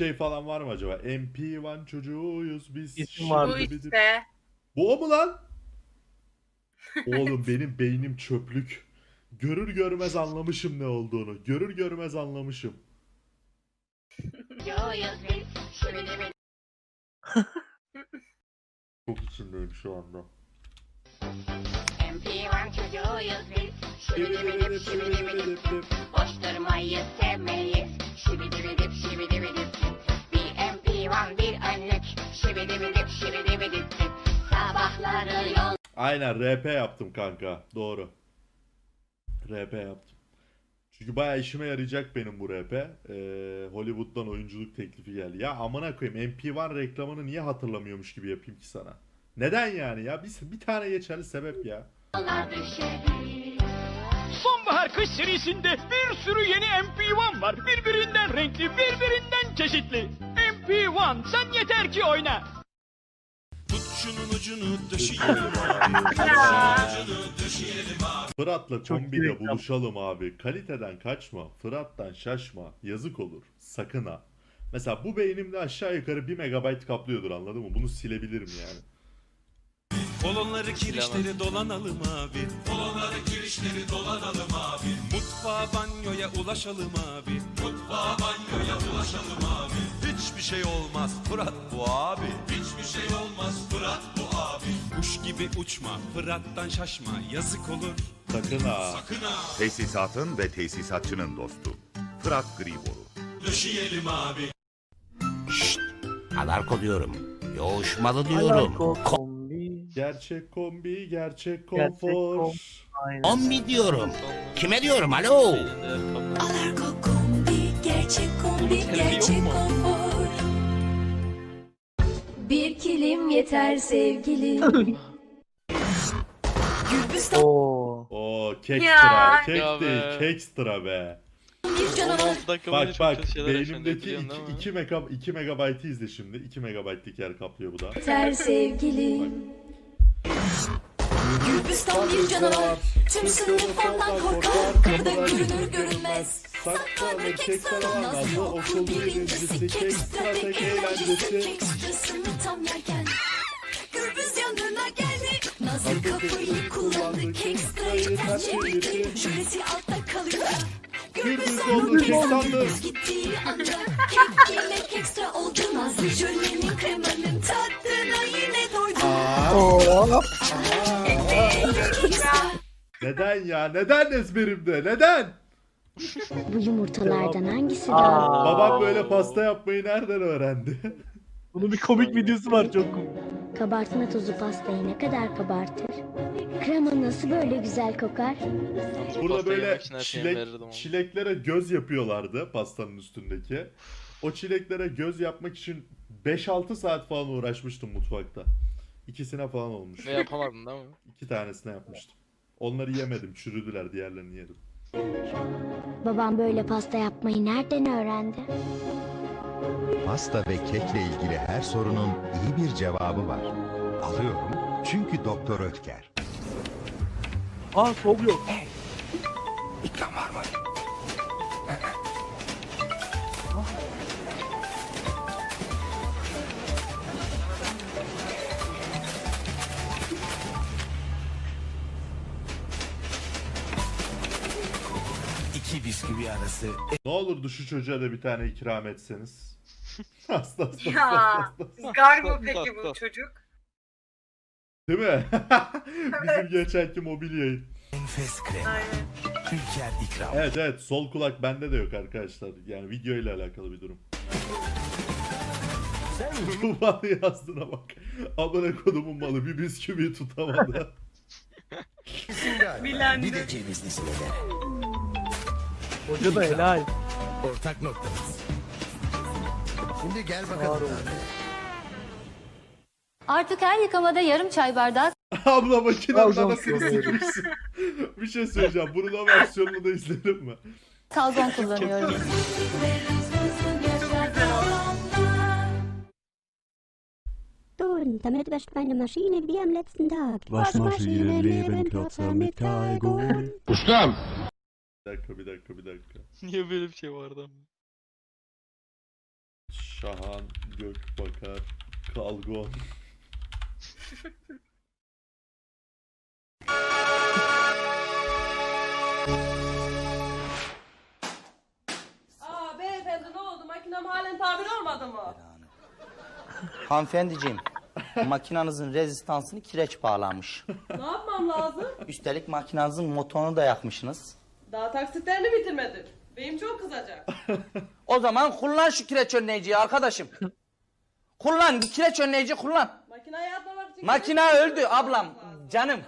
şey falan var mı acaba? MP1 çocuğuyuz biz. İsim vardı. Bu Şimdi bir- işte. Bu o mu lan? Oğlum benim beynim çöplük. Görür görmez anlamışım ne olduğunu. Görür görmez anlamışım. Çok içindeyim şu anda. MP1 çocuğuyuz biz. Şibidibidip şibidibidip. Boş durmayı sevmeyiz. Şibidibidip şibidibidip. Aynen RP yaptım kanka. Doğru. RP yaptım. Çünkü bayağı işime yarayacak benim bu RP. Ee, Hollywood'dan oyunculuk teklifi geldi. Ya amına koyayım MP1 reklamını niye hatırlamıyormuş gibi yapayım ki sana? Neden yani ya? Bir, bir tane geçerli sebep ya. Sonbahar kış serisinde bir sürü yeni MP1 var. Birbirinden renkli, birbirinden çeşitli. MP1 sen yeter ki oyna. Tut şunun ucunu döşeyelim Fırat'la Çok kombide buluşalım abi. Kaliteden kaçma. Fırat'tan şaşma. Yazık olur. Sakın ha. Mesela bu beynimde aşağı yukarı 1 megabayt kaplıyordur anladın mı? Bunu silebilirim yani. Kolonları kirişleri dolanalım abi Kolonları kirişleri dolanalım abi Mutfağa banyoya ulaşalım abi Mutfağa banyoya ulaşalım abi Hiçbir şey olmaz Fırat bu abi Hiçbir şey olmaz Fırat bu abi Kuş gibi uçma Fırat'tan şaşma yazık olur Sakın ha. Sakın ha Tesisatın ve tesisatçının dostu. Fırat Griboru. döşeyelim abi Alarko diyorum. Yoğuşmalı diyorum. Kombi. Gerçek kombi, gerçek Gerçek konfor. kom- Aynen. Omni diyorum. Kime diyorum alo? Alarko kombi, gerçek kombi, gerçek konfor. Yeter sevgilim. Gürbüstan Oo. Oo Ya. kek Ya değil, be. kekstra be. bir canavar. 16 dakika boyunca Bak çok bak kötü şeyler yaşandı, beynimdeki biliyorsun 2, değil mi? 2, mega, 2 megabaytı izle şimdi. 2 megabaytlık yer kaplıyor bu da. yeter sevgilim. Gürbüstan bir canavar. Tüm sınıf ondan korkar. Kırda görünür görünmez. Saklanır kekstra nazlı okul birincisi. Kekstra tek eğlencesi. Kekstrasını tam yerken. Yanına geldi. Nazlı kapıyı kullandı. Kekstrayı ters çevirdi. Jüresi altta kalıyor. Gürbüz oldu, kek sandı. Gittiği anda. Kek yemek ekstra oldu. Nazlı jölenin kremanın tadına yine doydu. Neden ya? Neden ezberimde? Neden? Bu yumurtalardan hangisi daha? Babam böyle pasta yapmayı nereden öğrendi? Bunun bir komik videosu var çok komik. Kabartma tozu pastayı ne kadar kabartır? Krema nasıl böyle güzel kokar? Burada böyle şeyimi çilek, verirdim ama. çileklere göz yapıyorlardı pastanın üstündeki. O çileklere göz yapmak için 5-6 saat falan uğraşmıştım mutfakta. İkisine falan olmuş. Ve yapamadın değil mi? İki tanesine yapmıştım. Onları yemedim, çürüdüler, diğerlerini yedim. Babam böyle pasta yapmayı nereden öğrendi? Pasta ve kekle ilgili her sorunun iyi bir cevabı var. Alıyorum çünkü Doktor Ötker. Aa sol yok. İkram var mı? İki bisküvi arası Ne olurdu şu çocuğa da bir tane ikram etseniz. Hasta hasta Ya. hasta hasta. Gar mı peki bu çocuk? Değil mi? Bizim geçenki mobilyayı. enfes krem Aynen. Ülker ikram Evet evet sol kulak bende de yok arkadaşlar. Yani video ile alakalı bir durum. Tuğba'nın yazdığına bak. Amına kodumun malı bir bisküvi tutamadı. Bilendi. Bir de cevizlisine de. Hoca da helal. Ortak noktamız Şimdi gel o. Artık her yıkamada yarım çay bardağı Abla makinenin Alacağım anasını sikmişsin. bir şey söyleyeceğim. Bunun o versiyonunu da izledim mi? kalgon kullanıyorum. Damit wäscht meine Maschine wie am letzten Tag. Waschmaschine leben kürzer mit Kalgon. Bir dakika bir dakika bir dakika. Niye böyle bir şey vardı ama? Şahan, Gökbakar, Kalgon. Aa beyefendi ne oldu? Makinem halen tamir olmadı mı? Hanımefendiciğim, makinanızın rezistansını kireç bağlamış. ne yapmam lazım? Üstelik makinanızın motorunu da yakmışsınız. Daha taksitlerini bitirmedim. Beyim çok kızacak. O zaman kullan şu kireç önleyiciyi arkadaşım. Kullan, kireç önleyici kullan. Makineye atmamak için... Makina öldü ablam, canım.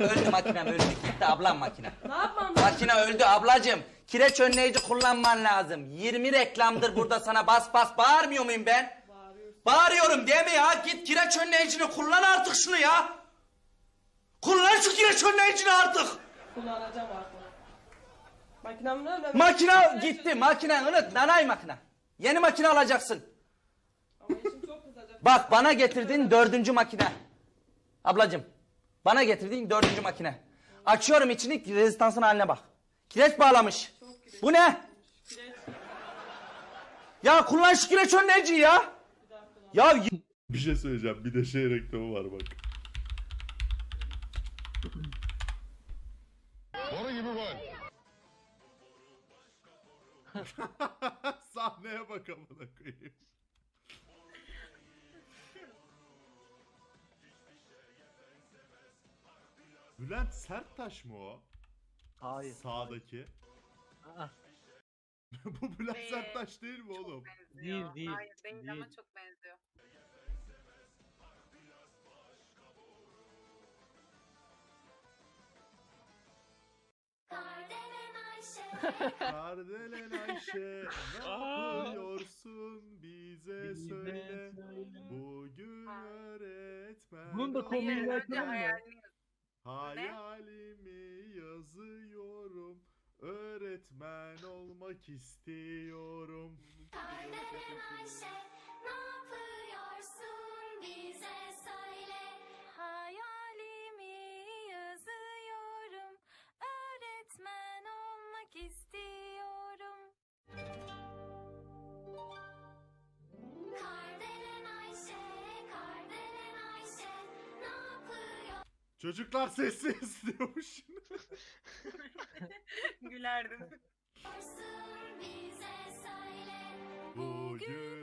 Öldü makinem öldü, gitti ablam makine. Ne yapmam? Makine öldü ablacığım. Kireç önleyici kullanman lazım. 20 reklamdır burada sana bas bas bağırmıyor muyum ben? Bağırıyorum değil mi ya? Git kireç önleyicini kullan artık şunu ya. Kullan şu kireç önleyicini artık. Kullanacağım artık. Makinem ne? Ben- Makine gitti. Makine unut. Nanay makine. Yeni makine alacaksın. Ama eşim çok kızacak. Bak bana getirdiğin dördüncü makine. Ablacığım. Bana getirdiğin dördüncü makine. Açıyorum içini rezistansın haline bak. Kireç bağlamış. Bu ne? Ya kullan şu kireç önleyiciyi ya. Ya Bir şey söyleyeceğim. Bir de şey reklamı var bak. Boru gibi gol. Sahneye bak amına koyayım. Bülent Serttaş mı o? Hayır. Sağdaki. Aa, Bu Bülent Serttaş değil mi oğlum? değil değil. Hayır değil, değil. ama çok benziyor. Kardelen Ayşe ne yapıyorsun bize Bize söyle. söyle. Bugün öğretmen Bunun da komiğini açalım mı? Hayalimi yazıyorum. Öğretmen olmak istiyorum. Hayalimi olmak istiyorum. Kardelen Ayşe, Kardelen Ayşe, ne yapıyor? Çocuklar sessiz diyormuş. Gülerdim. bize söyle. Bugün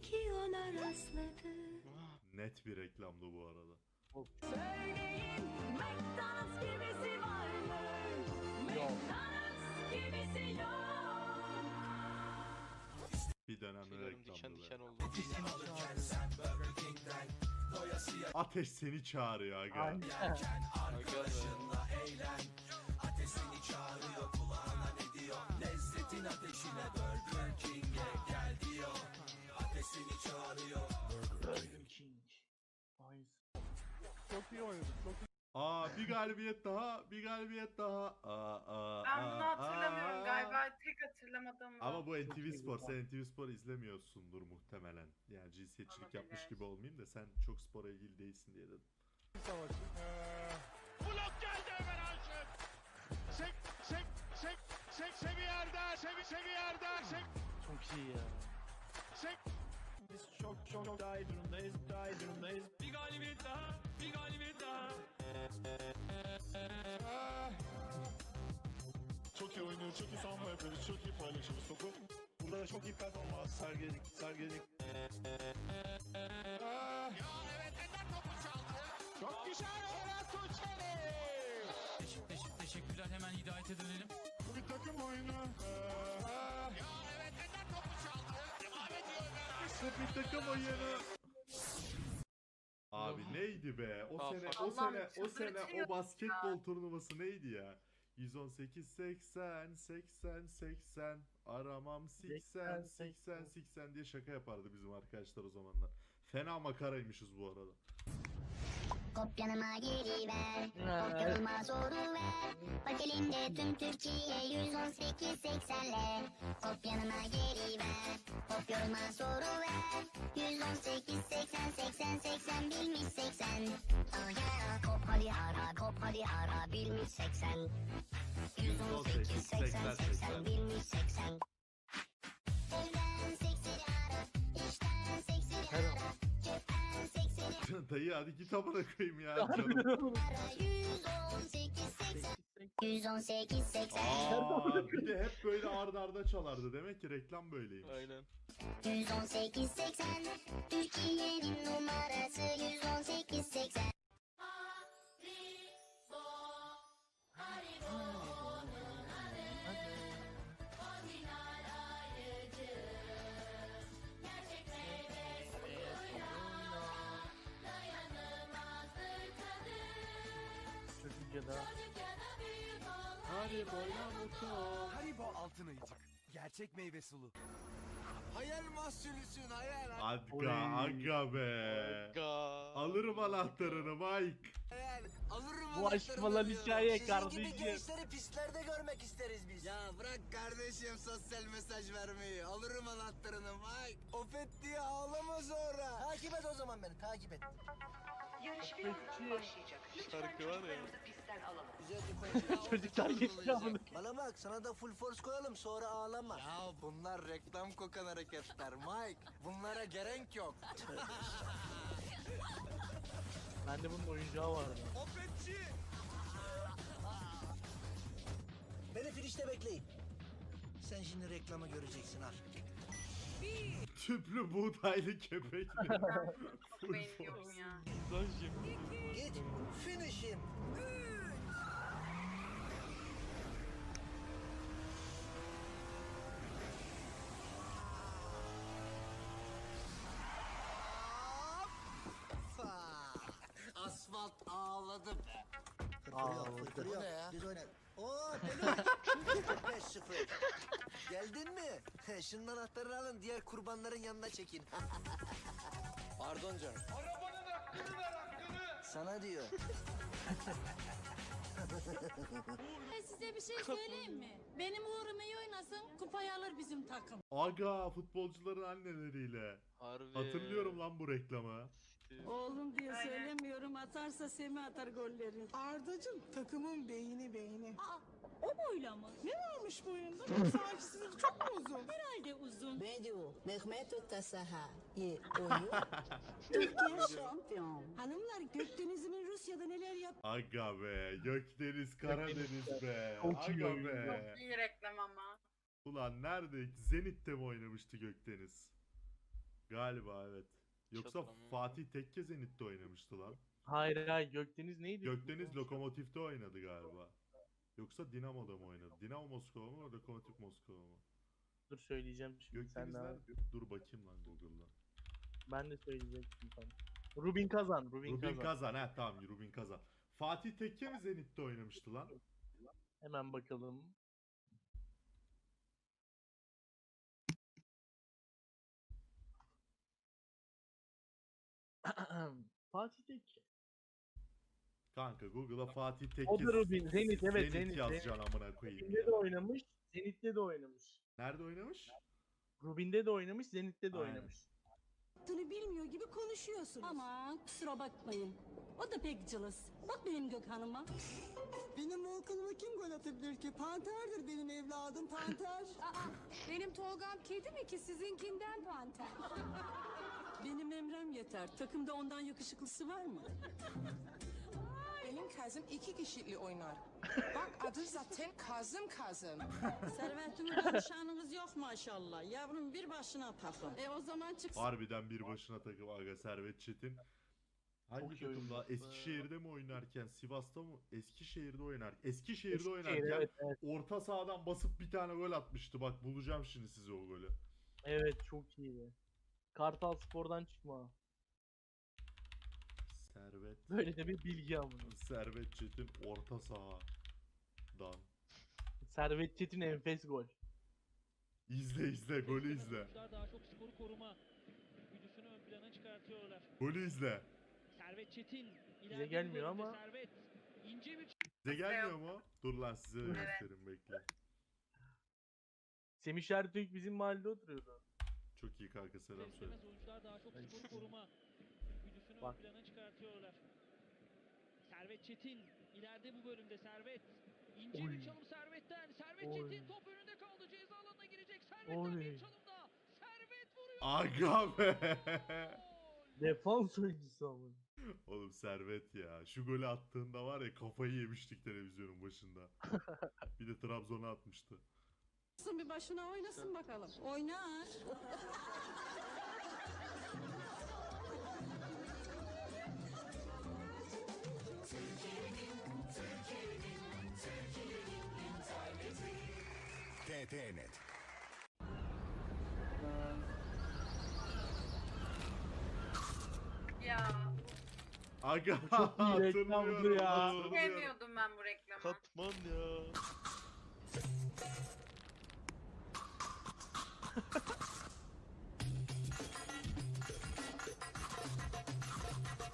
İyi ki ona rastladı. Net bir reklamdı bu arada. McDonald's gibisi var mı? McDonald's gibisi yok. Bir dönemde reklamdı be. Ateş seni çağırıyor aga. Aynen. Burger Çok iyi oynadı. Çok iyi. Aa bir galibiyet daha, bir galibiyet daha. Aa, aa, aa, aa. tek hatırlamadığım Ama bu NTV Spor. bu. Sen NTV Spor izlemiyorsundur muhtemelen. Yani cinsiyetçilik yapmış gibi olmayayım da sen çok spora ilgili değilsin diye dedim. Blok geldi hemen Haşim. Sek, sek, sek, sek, sevi yerden, sevi, sevi yerden, sek, Çok iyi ya. sek. Biz çok çok çok daha iyi durumdayız. Daha iyi durumdayız. Bir galibiyet daha, bir galibiyet daha. Çok iyi oynuyoruz, çok iyi savunma yapıyoruz, çok iyi paylaşıyoruz topu. Burada da çok iyi performans sergiledik, sergiledik. Çok güzel Eren Tuğçeli. Teşekkürler, hemen hidayete dönelim. Bu bir takım oyunu. Bir takım oyunu. Abi neydi be? O sene, o sene, o sene o basketbol turnuvası neydi ya? 118 80 80 80 aramam 80 80 80 diye şaka yapardı bizim arkadaşlar o zamanlar. Fena makaraymışız bu arada. Kopyanıma geri ver. Kopyanıma soru ver. Bak elimde tüm Türkiye 118 80'le. Kopyanıma geri ver. Kopyanıma soru ver. 118 80 80 80 bilmiş 80 80 Kop hadi ara kop hadi ara bilmiş 80 118 80 80 bilmiş 80 Dayı hadi git amına koyayım ya. Canım. 118 80 118 80 Aa, bir de hep böyle arda arda çalardı. Demek ki reklam böyleymiş. Aynen. 118 80 Türkiye'nin numarası 118 80 Çocuk ya da. Haribo altın ayıcık. Gerçek meyve sulu. Hayal mahsulüsün hayal. Aga aga be. Alırım anahtarını Mike. Alırım Bu aşk falan hikaye kardeşim. pistlerde görmek isteriz biz. Ya bırak kardeşim sosyal mesaj vermeyi. Alırım anahtarını Mike. Ofet diye ağlama sonra. Takip et o zaman beni takip et. Ya. Güzel Çocuklar geçti amına. Bana bak sana da full force koyalım sonra ağlama. Ya bunlar reklam kokan hareketler Mike. Bunlara gerek yok. Bende bunun oyuncağı vardı. Opetçi. Beni finişte bekleyin. Sen şimdi reklamı göreceksin al. Tüplü buğdaylı köpek mi? Full force. Güzel şimdi. Git finishim. Ağladı be. Ağladı. Fırfırıyor. Biz oynar. Oo Pelin. 5-0. Geldin mi? Şunun anahtarını alın diğer kurbanların yanına çekin. Pardon canım. Arabanın hakkını ver hakkını. Sana diyor. Size bir şey söyleyeyim mi? Benim uğrum iyi oynasın kupayı alır bizim takım. Aga futbolcuların anneleriyle. Harbi. Hatırlıyorum lan bu reklamı. Oğlum diye söylemiyorum atarsa Semih atar golleri. Ardacım takımın beyni beyni. Aa, o boyla mı? Ne varmış boyunda? Sanki çok mu uzun? Herhalde uzun. Bediu, Mehmet Utasaha, ye oyu. Türkiye şampiyon. Hanımlar Gökdeniz'imin Rusya'da neler yap... Aga be. Gökdeniz Karadeniz be. Çok Aga be. İyi reklam ama. Ulan nerede? Zenit'te mi oynamıştı Gökdeniz? Galiba evet. Yoksa Fatih Tekke Zenit'te oynamıştı lan. Hayır hayır Gökdeniz neydi? Gökdeniz Lokomotif'te oynadı galiba. Yoksa Dinamo'da mı oynadı? Dinamo Moskova mı Lokomotiv Moskova mı? Dur söyleyeceğim şimdi sen Gökdeniz de. nerede? Dur bakayım lan Google'da. Ben de söyleyecektim sana. Rubin Kazan, Rubin, Rubin Kazan. Kazan ha tamam Rubin Kazan. Fatih Tekke mi Zenit'te oynamıştı lan? Hemen bakalım. Fatih Tekke. Kanka Google'a Fatih Tekke O da Rubin, Zenit evet Zenit. yazacaksın amına koyayım Rubin'de ya. de oynamış, Zenit'te de oynamış. Nerede oynamış? Rubin'de de oynamış, Zenit'te de Aynen. oynamış. Yaptığını bilmiyor gibi konuşuyorsunuz. Aman kusura bakmayın. O da pek cılız. Bak benim Gökhan'ıma. Benim Volkan'ıma kim gol atabilir ki? Panterdir benim evladım panter. benim Tolga'm kedi mi ki sizinkinden panter? benim Emrem yeter. Takımda ondan yakışıklısı var mı? Benim kazım iki kişiyle oynar. Bak adı zaten Kazım Kazım. Servetimi danışanınız yok maşallah. Yavrum bir başına takım. E o zaman çıksın. Harbiden bir başına takım Aga Servet Çetin. Hangi Çok iyi takımda? oyuncu. Eskişehir'de mi oynarken? Sivas'ta mı? Eskişehir'de oynar. Eskişehir'de Eskişehir, oynarken evet, evet. orta sahadan basıp bir tane gol atmıştı. Bak bulacağım şimdi size o golü. Evet çok iyi. Kartal Spor'dan çıkma. Servet. Böyle de bir bilgi amına. Servet Çetin orta sahadan. Servet Çetin enfes gol. İzle izle golü izle. Daha çok skoru koruma güdüsünü ön plana çıkartıyorlar. Golü izle. Servet Çetin. Bize gelmiyor ama Servet. ince bir Size gelmiyor mu? Dur lan size de göstereyim bekle. Semih Şertürk bizim mahallede oturuyordu. Çok iyi kanka selam söyle. oyuncular daha çok skoru koruma güdüsünü ön plana çıkartıyorlar. Servet Çetin ileride bu bölümde Servet. İnce bir çalım Servet'ten. Servet Oy. Çetin top önünde kaldı. Ceza alanına girecek. Servet'ten Oy. bir çalım daha. Servet vuruyor. Aga be. Defans oyuncusu ama. Oğlum servet ya. Şu golü attığında var ya kafayı yemiştik televizyonun başında. bir de Trabzon'a atmıştı. Bir başına oynasın bakalım. Oynar. TTNet. Ya Aga Çok iyi reklamdı hatırlıyorum, ya. hatırlıyorum. sevmiyordum ben bu reklamı. Katman ya.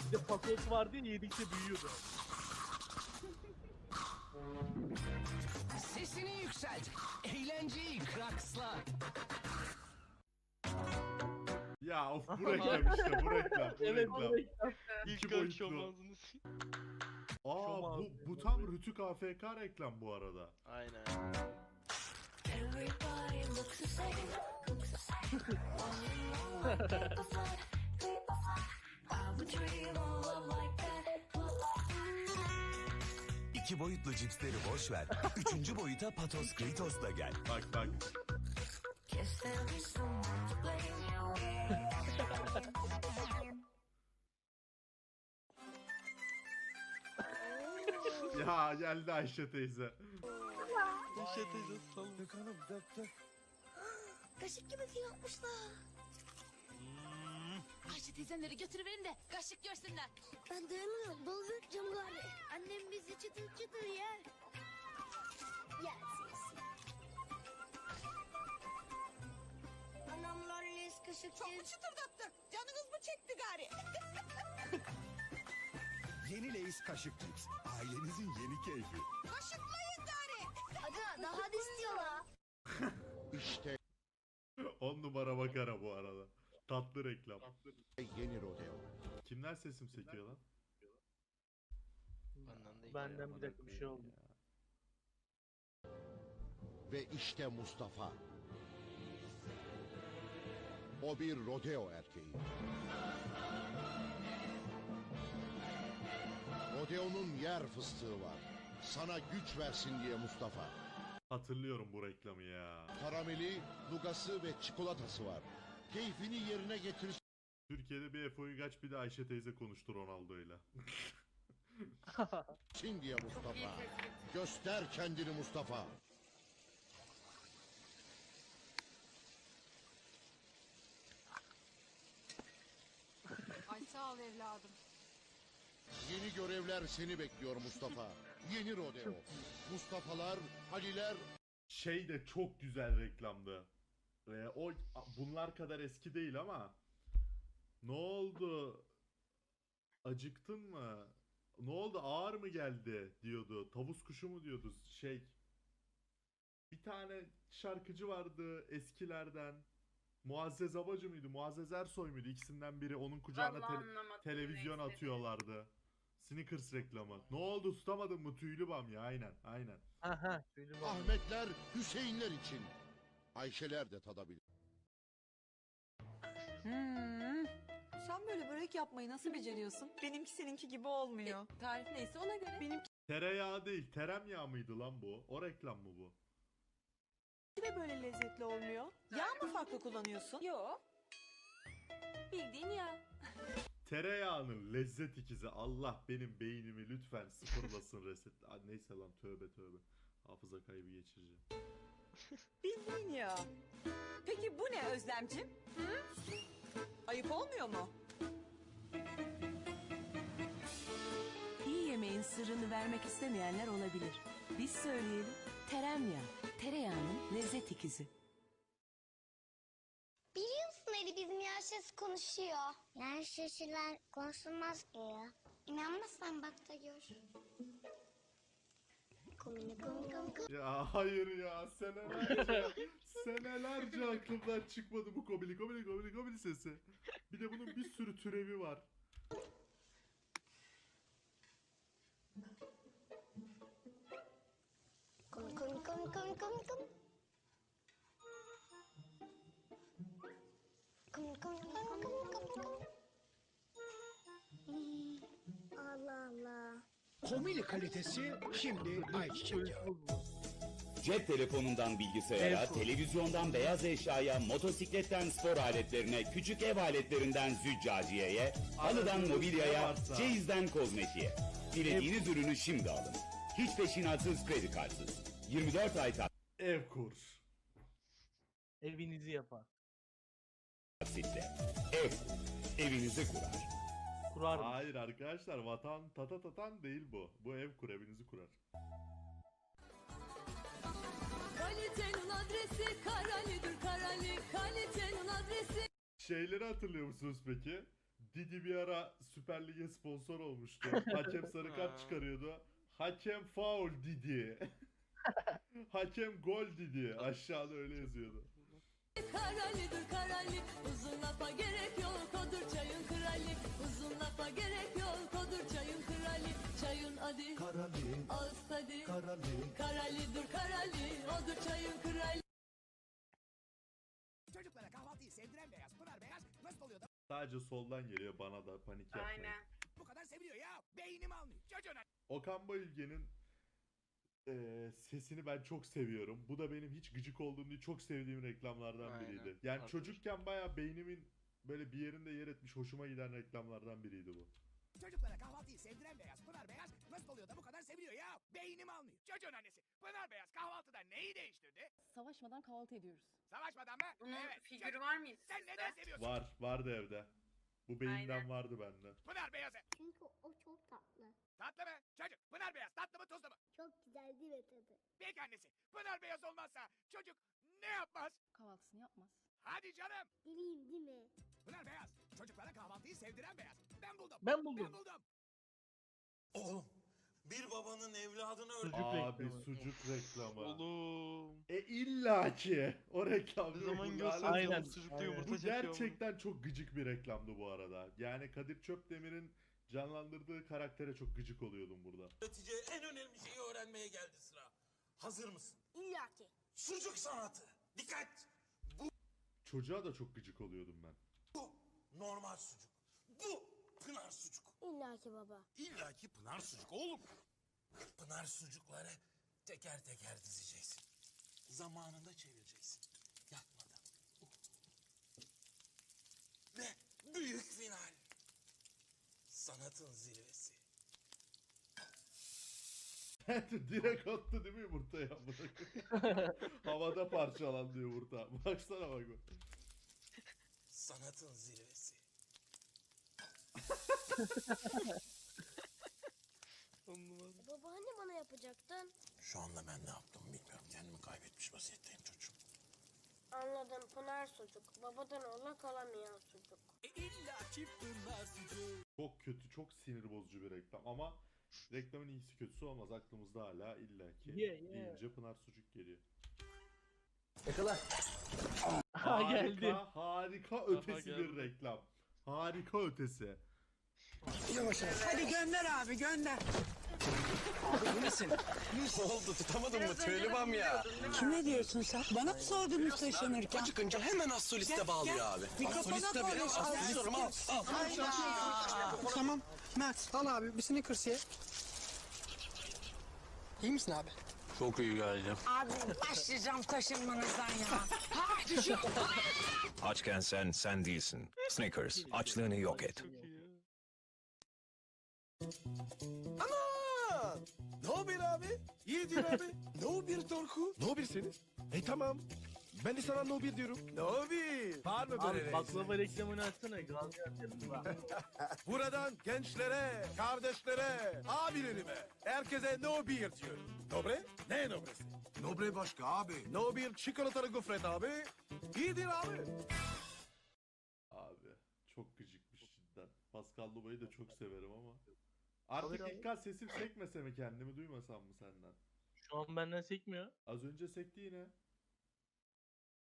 Bir de patos vardı ya yedikçe büyüyordu. Sesini yükselt. Eğlenceyi kraksla. Ya of bu reklam işte bu reklam bu Evet reklam. bu reklam. İki İlk boyutlu. akşam ağzını s- Aa bu, bu tam. Rütük AFK reklam bu arada. Aynen. İki boyutlu cipsleri boş ver. Üçüncü boyuta Patos Kritos'la gel. Bak bak. ya geldi Ayşe teyze. Ayşe teyze sal. Hanım dök dök. Kaşık gibi fil yapmışlar. Ayşe teyzemleri götürüverin de kaşık görsünler. Ben dayanamıyorum. Dökeceğim gari. Annem bizi çıtır çıtır yer. Yersiz. Anam lollis kaşık Çok mu çıtırdattı? Canınız mı çekti gari? Yeni Lay's kaşık cips. Ailenizin yeni keyfi. Kaşıklayın daha da istiyorlar. İşte 10 numara makara bu arada. Tatlı reklam. yeni rodeo. Kimler sesim sekiyor lan? Benden değil. Benden bir dakika bir şey oldu. Ve işte Mustafa. O bir rodeo erkeği. Rodeo'nun yer fıstığı var. Sana güç versin diye Mustafa. Hatırlıyorum bu reklamı ya. Karameli, nugası ve çikolatası var. Keyfini yerine getir Türkiye'de bir Efe Uygaç bir de Ayşe teyze konuştu Ronaldo'yla. Sin diye Çok iyi Mustafa. Göster kendini Mustafa. Ay sağ ol evladım. Yeni görevler seni bekliyor Mustafa. Yeni rodeo. Mustafa'lar, Haliler, şey de çok güzel reklamdı. Ee, o bunlar kadar eski değil ama ne oldu? Acıktın mı? Ne oldu? Ağır mı geldi diyordu. Tavus kuşu mu diyordu? Şey. Bir tane şarkıcı vardı eskilerden. Muazzez Abacı mıydı? Muazzez Ersoy muydu? İkisinden biri onun kucağına te- televizyon atıyorlardı. Snickers reklamı. Ne oldu? Tutamadın mı? Tüylü bam ya. Aynen. Aynen. Aha. Şöyle bak. Ahmetler, Hüseyinler için. Ayşeler de tadabilir. Hmm. Sen böyle börek yapmayı nasıl beceriyorsun? Benimki seninki gibi olmuyor. tarif neyse ona göre. Benimki Tereyağı değil, teremyağı mıydı lan bu? O reklam mı bu? de böyle lezzetli olmuyor. Yağ mı farklı kullanıyorsun? Yok. Bildiğin yağ. Tereyağının lezzet ikizi. Allah benim beynimi lütfen sıfırlasın reset. Neyse lan tövbe tövbe. Hafıza kaybı geçireceğim. Bildiğin yağ. Peki bu ne Özlemcim? Hı? Ayıp olmuyor mu? İyi yemeğin sırrını vermek istemeyenler olabilir. Biz söyleyelim. Teremyağı. Tereyağının lezzet ikizi bizim yaşlısı konuşuyor. Yaşlılar konuşulmaz ki ya. İnanmazsan bak da gör. Komini komini komini Ya hayır ya senelerce senelerce aklımdan çıkmadı bu komili komili komili komili sesi. Bir de bunun bir sürü türevi var. Komik komik komik komik komik komik. Allah Allah. Komili kalitesi şimdi ayçiçek yağı. Cep telefonundan bilgisayara, Telefon. televizyondan beyaz eşyaya, motosikletten spor aletlerine, küçük ev aletlerinden züccaciyeye, halıdan mobilyaya, ceyizden kozmetiğe. Dilediğiniz ürünü şimdi alın. Hiç peşinatsız kredi kartsız. 24 ay Ev kur. Evinizi yapar. Taksitle. Ev, evinizi kurar. Kurar. Hayır arkadaşlar vatan tata tatan değil bu. Bu ev kur evinizi kurar. Kalitenin adresi Karali'dir Karali. Kalitenin adresi Şeyleri hatırlıyor musunuz peki? Didi bir ara Süper Lig'e sponsor olmuştu. Hakem sarı kart çıkarıyordu. Hakem faul Didi. Hakem gol Didi. Aşağıda öyle yazıyordu. Karali'dir Karali. Uzun lafa gerek yok odur çayın krali. Uzun lafa gerek yok odur çayın krali. Çayın adı Karali, ağız tadı. karali. Karali'dir Karali. Odur çayın krali. Çocuklara kahvaltıyı sevdiren beyaz, Pınar beyaz nasıl oluyor da Sadece soldan geliyor bana da panik yapmayın. Aynen. bu kadar seviyor ya? Beynim almıyor. Çocuğuna. Okan Bayülgen'in eee, sesini ben çok seviyorum. Bu da benim hiç gıcık olduğum değil çok sevdiğim reklamlardan Aynen. biriydi. Yani Haklı. çocukken bayağı beynimin böyle bir yerinde yer etmiş hoşuma giden reklamlardan biriydi bu. Çocuklara kahvaltıyı sevdiren beyaz, Pınar beyaz nasıl oluyor da bu kadar seviyor ya? Beynim almıyor. Çocuğun annesi Pınar beyaz kahvaltıda neyi değiştirdi? Savaşmadan kahvaltı ediyoruz. Savaşmadan mı? Bunun evet. figürü çocuk- var mıydı Sen sizde? neden seviyorsun? Var, vardı evde. Bu beyinden Aynen. vardı bende. Pınar beyazı. Çünkü o çok tatlı. Tatlı mı? Çocuk Pınar beyaz tatlı mı tuzlu mu? Çok güzel değil mi tadı? Peki annesi Pınar beyaz olmazsa çocuk ne yapmaz? Kahvaltısını yapmaz. Hadi canım. Bileyim değil mi? Pınar beyaz. Çocuklara kahvaltıyı sevdiren beyaz. Ben buldum. Ben buldum. Ben buldum. Oğlum bir babanın evladını öldü. Sucuk Abi reklamı. sucuk reklamı. Oğlum. E illaki o reklam Ne zaman bu lanet Aynen. sucuklu Aynen. yumurta Bu çekiyor. gerçekten çok gıcık bir reklamdı bu arada. Yani Kadir Çöpdemir'in canlandırdığı karaktere çok gıcık oluyordum burada. Üretici en önemli şeyi öğrenmeye geldi sıra. Hazır mısın? İlla ki. Sucuk sanatı. Dikkat. Çocuğa da çok gıcık oluyordum ben. Bu normal sucuk. Bu pınar sucuk. İlla ki baba. İlla ki pınar sucuk oğlum. Pınar sucukları teker teker dizeceksin. Zamanında çevireceksin. Yakmadan. Ve büyük final. Sanatın zirvesi. Direkt attı değil mi yumurtayı? Havada parçalandı yumurta. Baksana bak bak. Sanatın zirvesi. Baba hani bana yapacaktın? Şu anda ben ne yaptım bilmiyorum. Kendimi kaybetmiş vaziyetteyim çocuğum. Anladım Pınar sucuk. Babadan oğla kalamayan sucuk. Çok kötü, çok sinir bozucu bir reklam ama reklamın iyisi kötüsü olmaz. Aklımızda hala illaki Yeah, yeah. deyince Pınar Sucuk geliyor. Ha geldi. Harika, harika ötesi bir reklam. Harika ötesi. Hadi gönder abi gönder. Ne oldu tutamadın mı Tölibam ya? Kime diyorsun sen? Bana mı sordunuz taşınırken? Acıkınca hemen az soliste bağlıyor abi. Mikrofona konuş. Astrolistyorum al. al. Tamam. Mert al abi bir Snickers ye. İyi misin abi? Çok iyi geldi. Abi başlayacağım taşınmanızdan ya. Açken sen sen değilsin. Snickers açlığını yok et. Ana! Ne haber abi? İyidir abi. ne haber Torku? Ne haber senin? E tamam. Ben de sana no bir diyorum. Ne haber? Var mı Abi baklava reklamını açsana. Gazi. Buradan gençlere, kardeşlere, abilerime, herkese no bir diyor. Dobre? Ne nobresi? Nobre başka abi. No bir çikolatalı gofret abi. İyidir abi. Abi çok gıcıkmış cidden. Pascal Luba'yı da çok severim ama. Artık abi. İlkan sesim sekmese mi kendimi duymasam mı senden? Şu an benden sekmiyor. Az önce sekti yine.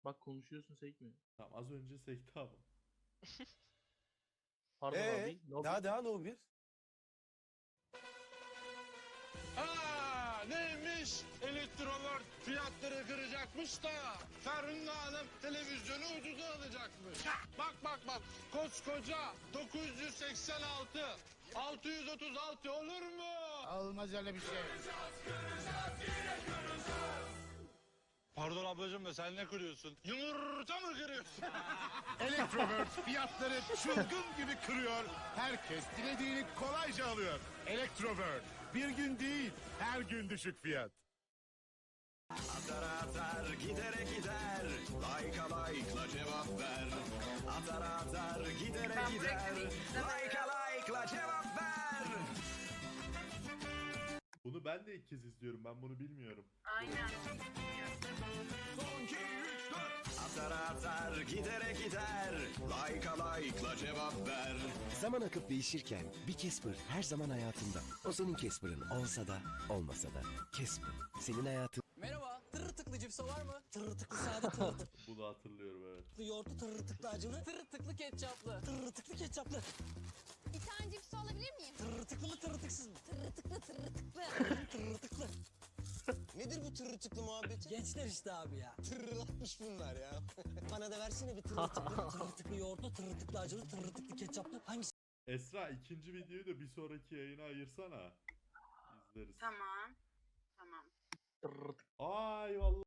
Bak konuşuyorsun sekmiyor. Tamam az önce sekti ama. Pardon Ee, abi. Ne oldu? daha daha no bir. Aa, neymiş? Elektrolor fiyatları kıracakmış da Ferhunda Hanım televizyonu ucuza alacakmış. Bak bak bak koskoca 986 636 olur mu? Olmaz öyle bir şey. Pardon ablacığım da sen ne kırıyorsun? Yumurta mı kırıyorsun? Electrovert fiyatları çılgın gibi kırıyor. Herkes dilediğini kolayca alıyor. Electrovert bir gün değil her gün düşük fiyat. Atar atar gidere gider Like'a like'la cevap ver Atar atar gidere gider. Like'a like'la cevap Bunu ben de ilk kez izliyorum. Ben bunu bilmiyorum. Aynen. Son 2 3 4 Atar atar gidere gider Like'a like'la cevap ver Zaman akıp değişirken bir Casper her zaman hayatında. O senin Casper'ın olsa da olmasa da. Casper senin hayatın. Cipso var mı? Tırır tıklı sade tırır tıklı Bunu hatırlıyorum evet. yoğurtlu tırır tıklı acılı. Tırır tıklı ketçaplı. Tırır tıklı ketçaplı. Bir tane cips alabilir miyim? Tırır tıklı mı tırır tıksız mı? Tırı tıklı tırı tıklı. Tırır tıklı. Nedir bu tırır tıklı muhabbeti? Gençler işte abi ya. Tırırlatmış bunlar ya. Bana da versene bir tırır tıklı. tırır tıklı yoğurtlu, tırır tıklı acılı, tırır tıklı ketçaplı. Hangisi? Esra ikinci videoyu da bir sonraki yayına ayırsana. İzleriz. Tamam. Tamam. Ay vallahi